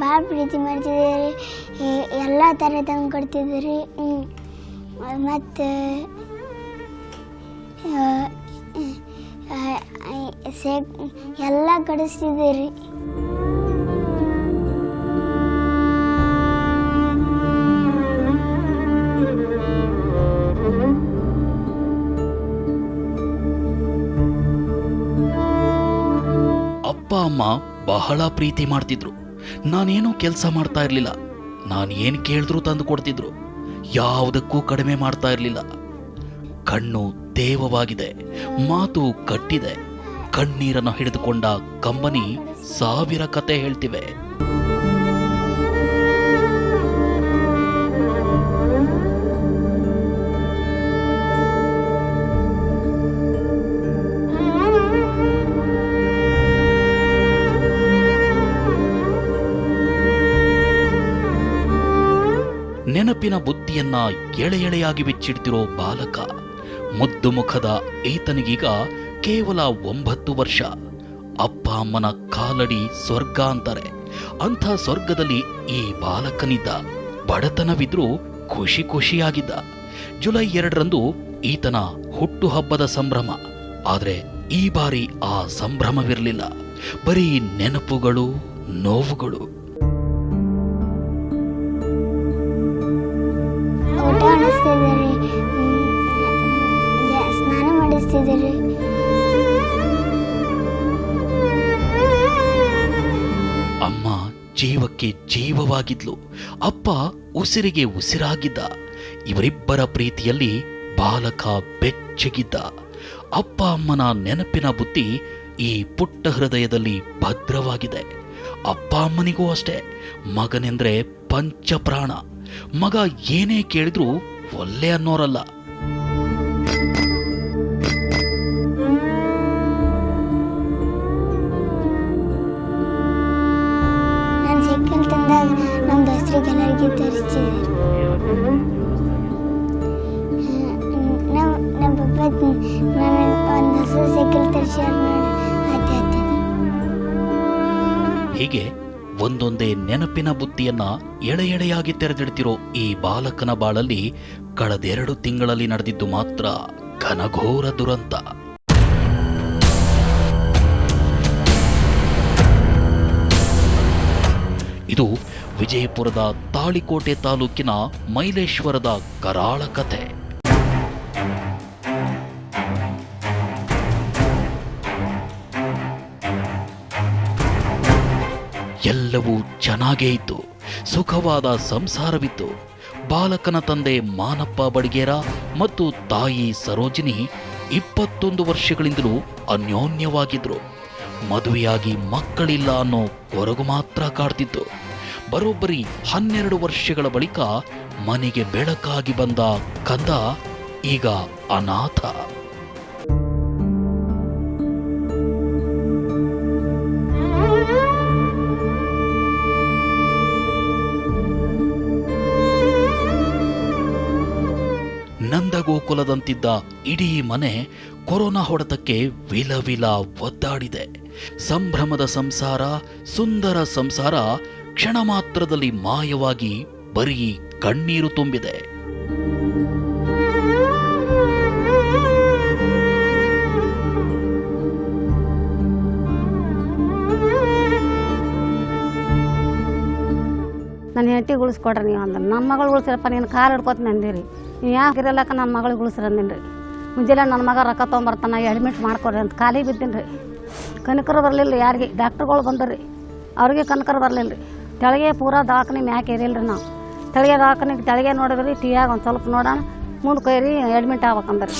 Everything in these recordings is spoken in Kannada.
ಭಾಳ ಪ್ರೀತಿ ಮಾಡ್ತಿದ್ದೀರಿ ಎಲ್ಲ ಥರ ತಂದು ಕೊಡ್ತಿದ್ದೀರಿ. ಮತ್ತು ಸೇ, ಎಲ್ಲ ಕಡಿಸ್ತಿದ್ದೀರಿ. ಅಪ್ಪ, ಅಮ್ಮ ಬಹಳ ಪ್ರೀತಿ ಮಾಡ್ತಿದ್ರು. ನಾನೇನು ಕೆಲಸ ಮಾಡ್ತಾ ಇರಲಿಲ್ಲ. ನಾನು ಏನು ಕೇಳಿದ್ರು ತಂದು ಕೊಡ್ತಿದ್ರು. ಯಾವುದಕ್ಕೂ ಕಡಿಮೆ ಮಾಡ್ತಾ ಇರಲಿಲ್ಲ. ಕಣ್ಣು ದೇವವಾಗಿದೆ ಮಾತು ಕಟ್ಟಿದೆ. ಕಣ್ಣೀರನ್ನು ಹಿಡಿದುಕೊಂಡ ಕಂಬನಿ ಸಾವಿರ ಕತೆ ಹೇಳ್ತಿವೆ. ಬುದ್ಧಿಯನ್ನ ಎಳೆ ಎಳೆಯಾಗಿ ಬಿಚ್ಚಿಡ್ತಿರೋ ಬಾಲಕ. ಮುದ್ದು ಮುಖದ ಈತನಿಗೀಗ ಕೇವಲ ಒಂಬತ್ತು ವರ್ಷ. ಅಪ್ಪ ಅಮ್ಮನ ಕಾಲಡಿ ಸ್ವರ್ಗ ಅಂತಾರೆ ಅಂಥ ಸ್ವರ್ಗದಲ್ಲಿ ಈ ಬಾಲಕನಿದ್ದ. ಬಡತನವಿದ್ರೂ ಖುಷಿ ಖುಷಿಯಾಗಿದ್ದ. ಜುಲೈ ಎರಡರಂದು ಈತನ ಹುಟ್ಟುಹಬ್ಬದ ಸಂಭ್ರಮ. ಆದರೆ ಈ ಬಾರಿ ಆ ಸಂಭ್ರಮವಿರಲಿಲ್ಲ. ಬರೀ ನೆನಪುಗಳು, ನೋವುಗಳು. ಸ್ನಾನ ಅಮ್ಮ ಜೀವಕ್ಕೆ ಜೀವವಾಗಿದ್ಲು. ಅಪ್ಪ ಉಸಿರಿಗೆ ಉಸಿರಾಗಿದ್ದ. ಇವರಿಬ್ಬರ ಪ್ರೀತಿಯಲ್ಲಿ ಬಾಲಕ ಬೆಚ್ಚಗಿದ್ದ. ಅಪ್ಪ ಅಮ್ಮನ ನೆನಪಿನ ಬುದ್ಧಿ ಈ ಪುಟ್ಟ ಹೃದಯದಲ್ಲಿ ಭದ್ರವಾಗಿದೆ. ಅಪ್ಪ ಅಮ್ಮನಿಗೂ ಅಷ್ಟೇ. ಮಗನೆಂದ್ರೆ ಪಂಚಪ್ರಾಣ. ಮಗ ಏನೇ ಕೇಳಿದ್ರೂ ಒಲ್ಲೆ ಅನ್ನೋರಲ್ಲ. ಹೀಗೆ ಒಂದೊಂದೇ ನೆನಪಿನ ಬುತ್ತಿಯನ್ನ ಎಳೆ ಎಳೆಯಾಗಿ ತೆರೆದಿಡ್ತಿರೋ ಈ ಬಾಲಕನ ಬಾಳಲ್ಲಿ ಕಳೆದೆರಡು ತಿಂಗಳಲ್ಲಿ ನಡೆದಿದ್ದು ಮಾತ್ರ ಘನಘೋರ ದುರಂತ. ಇದು ವಿಜಯಪುರದ ತಾಳಿಕೋಟೆ ತಾಲೂಕಿನ ಮೈಲೇಶ್ವರದ ಕರಾಳ ಕಥೆ ಎಲ್ಲವೂ ಚೆನ್ನಾಗೇ ಇತ್ತು. ಸುಖವಾದ ಸಂಸಾರವಿತ್ತು. ಬಾಲಕನ ತಂದೆ ಮಾನಪ್ಪ ಬಡಿಗೇರ ಮತ್ತು ತಾಯಿ ಸರೋಜಿನಿ ಇಪ್ಪತ್ತೊಂದು ವರ್ಷಗಳಿಂದಲೂ ಅನ್ಯೋನ್ಯವಾಗಿದ್ರು. ಮದುವೆಯಾಗಿ ಮಕ್ಕಳಿಲ್ಲ ಅನ್ನೋ ಕೊರಗು ಮಾತ್ರ ಕಾಡ್ತಿತ್ತು. ಬರೋಬ್ಬರಿ ಹನ್ನೆರಡು ವರ್ಷಗಳ ಬಳಿಕ ಮನೆಗೆ ಬೆಳಕಾಗಿ ಬಂದ ಕಂದ ಈಗ ಅನಾಥ. ನಂದಗೋಕುಲದಂತಿದ್ದ ಇಡೀ ಮನೆ ಕೊರೋನಾ ಹೊಡೆತಕ್ಕೆ ವಿಲವಿಲ ಒದ್ದಾಡಿದೆ. ಸಂಭ್ರಮದ ಸಂಸಾರ, ಸುಂದರ ಸಂಸಾರ ಕ್ಷಣ ಮಾತ್ರದಲ್ಲಿ ಮಾಯವಾಗಿ ಬರೀ ಕಣ್ಣೀರು ತುಂಬಿದೆ. ನನ್ನ ಹೆಂಡತಿ ಉಳಿಸ್ಕೊಡ್ರಿ ನೀವು ಅಂದ್ರೆ. ನಮ್ಮ ಮಗಳು ಉಳಿಸಿರಪ್ಪ ನೀನು ಕಾಲು ಹಿಡ್ಕೊತೀನಿ ಅಂದಿರಿ ನೀವು ಯಾಕೆ ಇರಲ್ಲಕ್ಕ ನನ್ನ ಮಗಳಿಗೆ ಉಳಿಸ್ರಿ ಅಂದಿನಿ ಮುಂಜಾನೆ ನನ್ನ ಮಗ ರೊಕ್ಕ ತೊಗೊಂಬರ್ತಾನ ಅಡ್ಮಿಟ್ ಮಾಡ್ಕೊಡ್ರಿ ಅಂತ ಖಾಲಿ ಬಿದ್ದೀನಿ ರೀ ಕನಕರು ಬರಲಿಲ್ಲ ಯಾರಿಗೆ? ಡಾಕ್ಟ್ರುಗಳು ಬಂದರಿ. ಅವ್ರಿಗೆ ಕನಕರು ಬರಲಿಲ್ಲ ರೀ ತೆಳಗೆ ಪೂರ ದವಾಖಾನೆ ಮ್ಯಾಕೆ ಏರಿಲ್ಲ ರೀ ನಾವು. ತೆಳಗೆ ದವಾಖಾನೆ, ತೆಳಗೆ ನೋಡಿದ್ರಿ ಆಗ ಒಂದು ಸ್ವಲ್ಪ ನೋಡೋಣ. ಮುಂದೆ ಕೈರಿ ಅಡ್ಮಿಟ್ ಆಗ್ಬೇಕಂದ್ರೆ.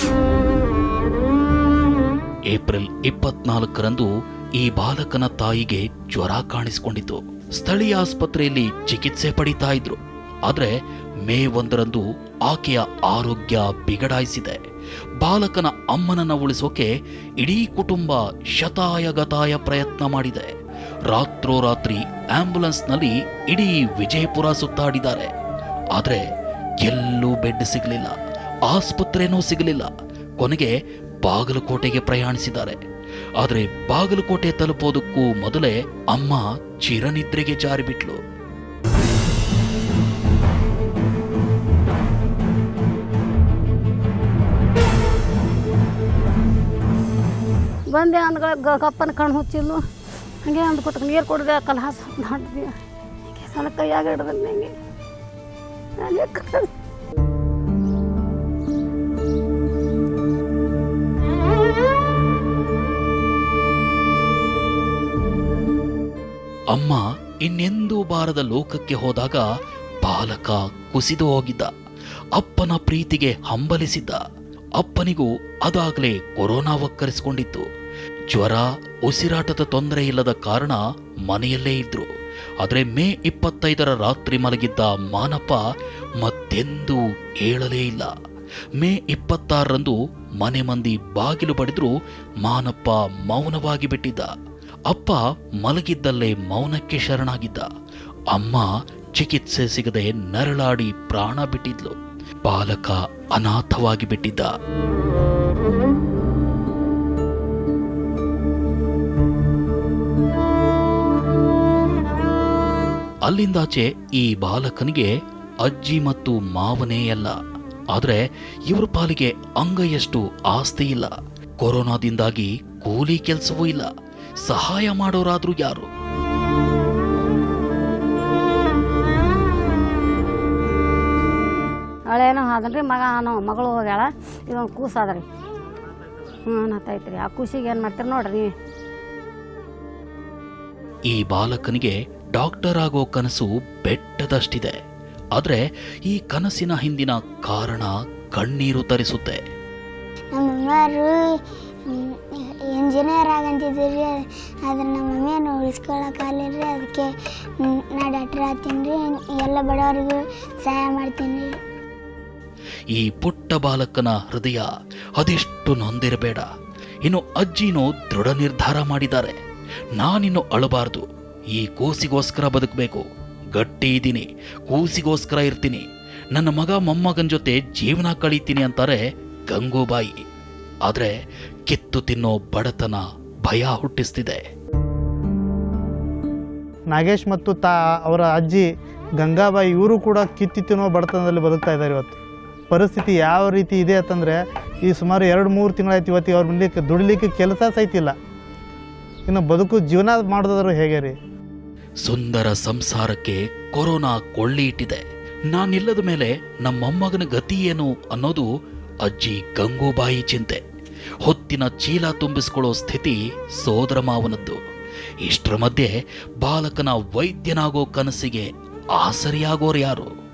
ಏಪ್ರಿಲ್ ಇಪ್ಪತ್ನಾಲ್ಕರಂದು ಈ ಬಾಲಕನ ತಾಯಿಗೆ ಜ್ವರ ಕಾಣಿಸಿಕೊಂಡಿತು ಸ್ಥಳೀಯ ಆಸ್ಪತ್ರೆಯಲ್ಲಿ ಚಿಕಿತ್ಸೆ ಪಡಿತಾ ಇದ್ರು. ಆದರೆ ಮೇ ಒಂದರಂದು ಆಕೆಯ ಆರೋಗ್ಯ ಬಿಗಡಾಯಿಸಿದೆ. ಬಾಲಕನ ಅಮ್ಮನನ್ನ ಉಳಿಸೋಕೆ ಇಡೀ ಕುಟುಂಬ ಶತಾಯಗತಾಯ ಪ್ರಯತ್ನ ಮಾಡಿದೆ. ರಾತ್ರೋರಾತ್ರಿ ಆಂಬ್ಯುಲೆನ್ಸ್ನಲ್ಲಿ ಇಡೀ ವಿಜಯಪುರ ಸುತ್ತಾಡಿದ್ದಾರೆ. ಆದರೆ ಎಲ್ಲೂ ಬೆಡ್ ಸಿಗಲಿಲ್ಲ, ಆಸ್ಪತ್ರೆನೂ ಸಿಗಲಿಲ್ಲ. ಕೊನೆಗೆ ಬಾಗಲಕೋಟೆಗೆ ಪ್ರಯಾಣಿಸಿದ್ದಾರೆ. ಆದರೆ ಬಾಗಲಕೋಟೆ ತಲುಪೋದಕ್ಕೂ ಮೊದಲೇ ಅಮ್ಮ ಚಿರನಿದ್ರೆಗೆ ಜಾರಿಬಿಟ್ಲು. ಬಂದೆ ಅನ್ಗಳ ಗಪ್ಪನ ಕಣ್ಣು ಹುಚ್ಚಿಲ್ಲು ಹಾಗೆ ಅಂದ್ಕೊಟ್ಟು ನೀರು ಕುಡಿದೆ ಕಲಹಾಸ ಹಾಸ ಮಾಡಿದ್ವಿ ಸಣ್ಣ ಕೈಯಾಗ ಹಿಡ್ದಲ್ಲ ಹಿಂಗೆ ಕ- ಅಮ್ಮ ಇನ್ನೆಂದೂ ಬಾರದ ಲೋಕಕ್ಕೆ ಹೋದಾಗ ಬಾಲಕ ಕುಸಿದು ಹೋಗಿದ್ದ. ಅಪ್ಪನ ಪ್ರೀತಿಗೆ ಹಂಬಲಿಸಿದ್ದ. ಅಪ್ಪನಿಗೂ ಅದಾಗಲೇ ಕೊರೋನಾ ಒಕ್ಕರಿಸಿಕೊಂಡಿತ್ತು ಜ್ವರ, ಉಸಿರಾಟದ ತೊಂದರೆ ಇಲ್ಲದ ಕಾರಣ ಮನೆಯಲ್ಲೇ ಇದ್ರು. ಆದರೆ ಮೇ ಇಪ್ಪತ್ತೈದರ ರಾತ್ರಿ ಮಲಗಿದ್ದ ಮಾನಪ್ಪ ಮತ್ತೆಂದೂ ಏಳಲೇ ಇಲ್ಲ. ಮೇ ಇಪ್ಪತ್ತಾರರಂದು ಮನೆ ಮಂದಿ ಬಾಗಿಲು ಬಡಿದ್ರು ಮಾನಪ್ಪ ಮೌನವಾಗಿ ಬಿಟ್ಟಿದ್ದ. ಅಪ್ಪ ಮಲಗಿದ್ದಲ್ಲೇ ಮೌನಕ್ಕೆ ಶರಣಾಗಿದ್ದ. ಅಮ್ಮ ಚಿಕಿತ್ಸೆ ಸಿಗದೆ ನರಳಾಡಿ ಪ್ರಾಣ ಬಿಟ್ಟಿದ್ಲು. ಬಾಲಕ ಅನಾಥವಾಗಿ ಬಿಟ್ಟಿದ್ದ. ಅಲ್ಲಿಂದಾಚೆ ಈ ಬಾಲಕನಿಗೆ ಅಜ್ಜಿ ಮತ್ತು ಮಾವನೇ ಅಲ್ಲ. ಆದರೆ ಇವರ ಪಾಲಿಗೆ ಅಂಗೈಯಷ್ಟು ಆಸ್ತಿ ಇಲ್ಲ. ಕೊರೋನಾದಿಂದಾಗಿ ಕೂಲಿ ಕೆಲಸವೂ ಇಲ್ಲ. ಸಹಾಯ ಮಾಡೋರಾದ್ರೂ ಯಾರು? ಹಳೇನೋ ಅದನ್ರಿ ಮಗ ಅನ್ನೋ ಮಗಳು ಹೋಗ್ಯಾಳ. ಇವನ್ ಕೂಸಾದ್ರಿ. ಹ್ಞೂ ಆ ಕೂಸಿಗೆ ಏನು ಮಾಡ್ತೀರಿ ನೋಡ್ರಿ. ಈ ಬಾಲಕನಿಗೆ ಡಾಕ್ಟರ್ ಆಗೋ ಕನಸು ಬೆಟ್ಟದಷ್ಟಿದೆ. ಆದರೆ ಈ ಕನಸಿನ ಹಿಂದಿನ ಕಾರಣ ಕಣ್ಣೀರು ತರಿಸುತ್ತೆ. ಇಂಜಿನಿಯರ್ ಆಗಂತಿದ್ದೀರಿ ಆದ್ರೆ ನಮ್ಮ ಮಮ್ಮಿಯನ್ನು ಉಳಿಸ್ಕೊಳಕ್ಕಾಗಲಿಲ್ಲ ರೀ ಅದಕ್ಕೆ ನಾ ಡಾಕ್ಟರ್ ಆಗ್ತೀನಿ ರೀ ಎಲ್ಲ ಬಡವರಿಗೂ ಸಹಾಯ ಮಾಡ್ತೀನಿ ರೀ. ಈ ಪುಟ್ಟ ಬಾಲಕನ ಹೃದಯ ಅದೆಷ್ಟು ನೊಂದಿರಬೇಡ. ಇನ್ನು ಅಜ್ಜಿನೂ ದೃಢ ನಿರ್ಧಾರ ಮಾಡಿದ್ದಾರೆ. ನಾನಿನ್ನು ಅಳಬಾರ್ದು. ಈ ಕೂಸಿಗೋಸ್ಕರ ಬದುಕಬೇಕು. ಗಟ್ಟಿ ಇದ್ದೀನಿ ಕೂಸಿಗೋಸ್ಕರ ಇರ್ತೀನಿ. ನನ್ನ ಮಗ ಮೊಮ್ಮಗನ ಜೊತೆ ಜೀವನ ಕಳೀತೀನಿ ಅಂತಾರೆ ಗಂಗೂಬಾಯಿ. ಆದರೆ ಕಿತ್ತು ತಿನ್ನೋ ಬಡತನ ಭಯ ಹುಟ್ಟಿಸ್ತಿದೆ. ನಾಗೇಶ್ ಮತ್ತು ತಾ, ಅವರ ಅಜ್ಜಿ ಗಂಗಾಬಾಯಿ ಇವರು ಕೂಡ ಕಿತ್ತಿ ತಿನ್ನೋ ಬಡತನದಲ್ಲಿ ಬದುಕ್ತಾ ಇದ್ದಾರೆ ಇವತ್ತು. ಪರಿಸ್ಥಿತಿ ಯಾವ ರೀತಿ ಇದೆ ಅಂತಂದರೆ, ಈ ಸುಮಾರು ಎರಡು ಮೂರು ತಿಂಗಳಾಯ್ತು ಇವತ್ತು ಅವ್ರ ದುಡಿಲಿಕ್ಕೆ ಕೆಲಸ ಸಹಿತಿಲ್ಲ ಇನ್ನು ಬದುಕು ಜೀವನ ಮಾಡೋದಾದ್ರೂ ಹೇಗೆ ರೀ? ಸುಂದರ ಸಂಸಾರಕ್ಕೆ ಕೊರೋನಾ ಕೊಳ್ಳಿ ಇಟ್ಟಿದೆ ನಾನಿಲ್ಲದ ಮೇಲೆ ನಮ್ಮಮ್ಮಗನ ಗತಿ ಏನು ಅನ್ನೋದು ಅಜ್ಜಿ ಗಂಗೂಬಾಯಿ ಚಿಂತೆ. ಹೊತ್ತಿನ ಚೀಲ ತುಂಬಿಸ್ಕೊಳ್ಳೋ ಸ್ಥಿತಿ ಸೋದರ ಮಾವನದ್ದು. ಇಷ್ಟರ ಮಧ್ಯೆ ಬಾಲಕನ ವೈದ್ಯನಾಗೋ ಕನಸಿಗೆ ಆಸರಿಯಾಗೋರು ಯಾರು?